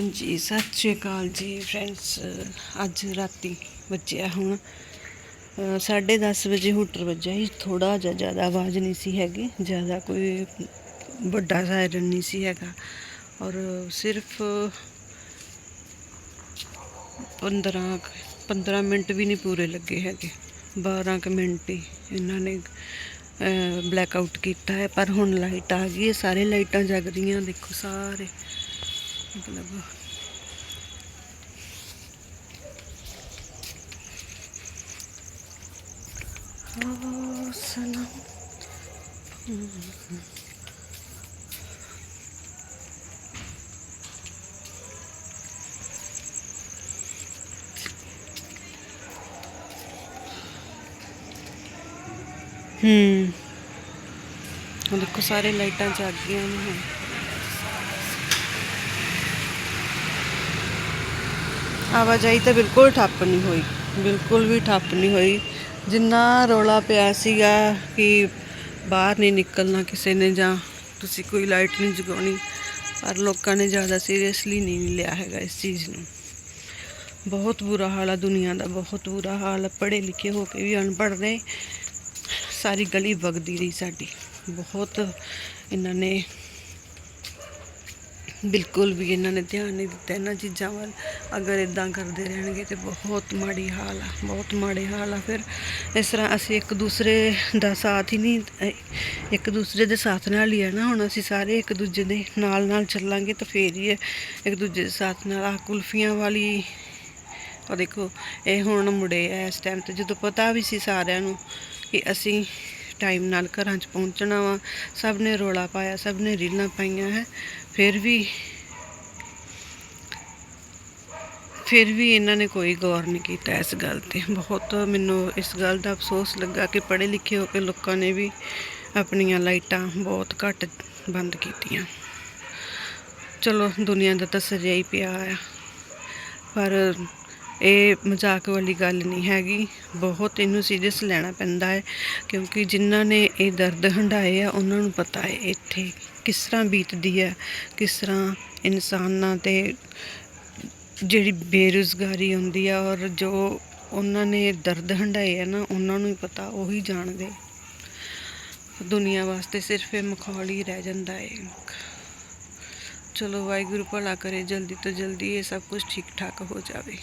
ਹਾਂਜੀ, ਸਤਿ ਸ਼੍ਰੀ ਅਕਾਲ ਜੀ ਫਰੈਂਡਸ ਅੱਜ ਰਾਤੀ ਵੱਜਿਆ ਹੁਣ 10:30 ਵਜੇ ਹੂਟਰ ਵੱਜਿਆ ਸੀ। ਥੋੜਾ ਜਿਹਾ ਜ਼ਿਆਦਾ ਆਵਾਜ਼ ਨਹੀਂ ਸੀ ਹੈਗੀ, ਜ਼ਿਆਦਾ ਕੋਈ ਵੱਡਾ ਸਾਇਰਨ ਨਹੀਂ ਸੀ ਹੈਗਾ। ਔਰ ਸਿਰਫ 15 15 ਮਿੰਟ ਵੀ ਨਹੀਂ ਪੂਰੇ ਲੱਗੇ ਹੈਗੇ। 12 ਕੁ ਮਿੰਟ ਹੀ ਇਹਨਾਂ ਨੇ ਬਲੈਕ ਆਊਟ ਕੀਤਾ ਹੈ। ਪਰ ਹੁਣ ਲਾਈਟ ਆ ਗਈ ਹੈ। ਸਾਰੇ ਲਾਈਟਾਂ ਜਗ ਰਹੀਆਂ, ਦੇਖੋ ਸਾਰੇ। ਮਤਲਬ ਓ ਸਨਮ ਹੂੰ ਉਹ ਦੇਖੋ ਸਾਰੇ ਲਾਈਟਾਂ ਜਗ ਗਈਆਂ ਨੇ ਆਵਾਜਾਈ ਤਾਂ ਬਿਲਕੁਲ ਠੱਪ ਨਹੀਂ ਹੋਈ, ਬਿਲਕੁਲ ਵੀ ਠੱਪ ਨਹੀਂ ਹੋਈ। ਜਿੰਨਾ ਰੌਲਾ ਪਿਆ ਸੀਗਾ ਕਿ ਬਾਹਰ ਨਹੀਂ ਨਿਕਲਣਾ ਕਿਸੇ ਨੇ ਜਾਂ ਤੁਸੀਂ ਕੋਈ ਲਾਈਟ ਨਹੀਂ ਜਗਾਉਣੀ, ਪਰ ਲੋਕਾਂ ਨੇ ਜ਼ਿਆਦਾ ਸੀਰੀਅਸਲੀ ਨਹੀਂ ਲਿਆ ਹੈਗਾ ਇਸ ਚੀਜ਼ ਨੂੰ। ਬਹੁਤ ਬੁਰਾ ਹਾਲ ਆ ਦੁਨੀਆ ਦਾ, ਬਹੁਤ ਬੁਰਾ ਹਾਲ ਪੜ੍ਹੇ ਲਿਖੇ ਹੋ ਕੇ ਵੀ ਅਨਪੜ੍ਹ ਨੇ, ਸਾਰੀ ਗਲੀ ਵਗਦੀ ਰਹੀ ਸਾਡੀ। ਬਹੁਤ ਇਹਨਾਂ ਨੇ ਬਿਲਕੁਲ ਵੀ ਇਹਨਾਂ ਨੇ ਧਿਆਨ ਨਹੀਂ ਦਿੱਤਾ ਇਹਨਾਂ ਚੀਜ਼ਾਂ ਵੱਲ। ਅਗਰ ਇਦਾਂ ਕਰਦੇ ਰਹਿਣਗੇ ਤੇ ਬਹੁਤ ਮਾੜੀ ਹਾਲ ਆ, ਬਹੁਤ ਮਾੜੇ ਹਾਲ ਆ। ਫਿਰ ਇਸ ਤਰ੍ਹਾਂ ਅਸੀਂ ਇੱਕ ਦੂਸਰੇ ਦਾ ਸਾਥ ਹੀ ਨਹੀਂ ਇੱਕ ਦੂਸਰੇ ਦੇ ਸਾਥ ਨਾਲ ਹੀ ਹੈ ਨਾ। ਹੁਣ ਅਸੀਂ ਸਾਰੇ ਇੱਕ ਦੂਜੇ ਦੇ ਨਾਲ ਨਾਲ ਚੱਲਾਂਗੇ ਤਾਂ ਫੇਰ ਹੀ ਇੱਕ ਦੂਜੇ ਦੇ ਸਾਥ ਨਾਲ। ਆ ਕੁਲਫੀਆਂ ਵਾਲੀ, ਉਹ ਦੇਖੋ, ਇਹ ਹੁਣ ਮੁੜੇ ਆ ਇਸ ਟਾਈਮ ਤੇ। ਜਦੋਂ ਪਤਾ ਵੀ ਸੀ ਸਾਰਿਆਂ ਨੂੰ ਕਿ ਅਸੀਂ ਟਾਈਮ ਨਾਲ ਘਰਾਂ 'ਚ ਪਹੁੰਚਣਾ ਵਾ। ਸਭ ਨੇ ਰੋਲਾ ਪਾਇਆ, ਸਭ ਨੇ ਰੀਲਾਂ ਪਾਈਆਂ ਹੈ। ਫਿਰ ਵੀ ਫਿਰ ਵੀ ਇਹਨਾਂ ਨੇ ਕੋਈ ਗੌਰ ਨਹੀਂ ਕੀਤਾ ਇਸ ਗੱਲ ਤੇ। ਬਹੁਤ ਮੈਨੂੰ ਇਸ ਗੱਲ ਦਾ ਅਫਸੋਸ ਲੱਗਾ ਕਿ ਪੜ੍ਹੇ ਲਿਖੇ ਹੋ ਕੇ ਲੋਕਾਂ ਨੇ ਵੀ ਆਪਣੀਆਂ ਲਾਈਟਾਂ ਬਹੁਤ ਘੱਟ ਬੰਦ ਕੀਤੀਆਂ। ਚਲੋ, ਦੁਨੀਆ ਦਾ ਤਾਂ ਸਰਿਆ ਹੀ ਪਿਆ ਆ। ਪਰ ਇਹ ਮਜ਼ਾਕ ਵਾਲੀ ਗੱਲ ਨਹੀਂ ਹੈਗੀ। ਬਹੁਤ ਇਹਨੂੰ ਸੀਰੀਅਸ ਲੈਣਾ ਪੈਂਦਾ ਹੈ, ਕਿਉਂਕਿ ਜਿਨ੍ਹਾਂ ਨੇ ਇਹ ਦਰਦ ਹੰਢਾਏ ਆ, ਉਹਨਾਂ ਨੂੰ ਪਤਾ ਹੈ ਇੱਥੇ ਕਿਸ ਤਰ੍ਹਾਂ ਬੀਤਦੀ ਹੈ, ਕਿਸ ਤਰ੍ਹਾਂ ਇਨਸਾਨਾਂ ਤੇ ਜਿਹੜੀ ਬੇਰੁਜ਼ਗਾਰੀ ਹੁੰਦੀ ਆ ਔਰ ਜੋ ਉਹਨਾਂ ਨੇ ਦਰਦ ਹੰਢਾਏ ਆ ਨਾ, ਉਹਨਾਂ ਨੂੰ ਹੀ ਪਤਾ, ਉਹੀ ਜਾਣਦੇ। ਦੁਨੀਆ ਵਾਸਤੇ ਸਿਰਫ ਇਹ ਮਖੌਲ ਹੀ ਰਹਿ ਜਾਂਦਾ ਹੈ। ਚਲੋ ਵਾਹਿਗੁਰੂ ਭਲਾ ਕਰੇ, ਜਲਦੀ ਤੋਂ ਜਲਦੀ ਇਹ ਸਭ ਕੁਝ ਠੀਕ ਠਾਕ ਹੋ ਜਾਵੇ।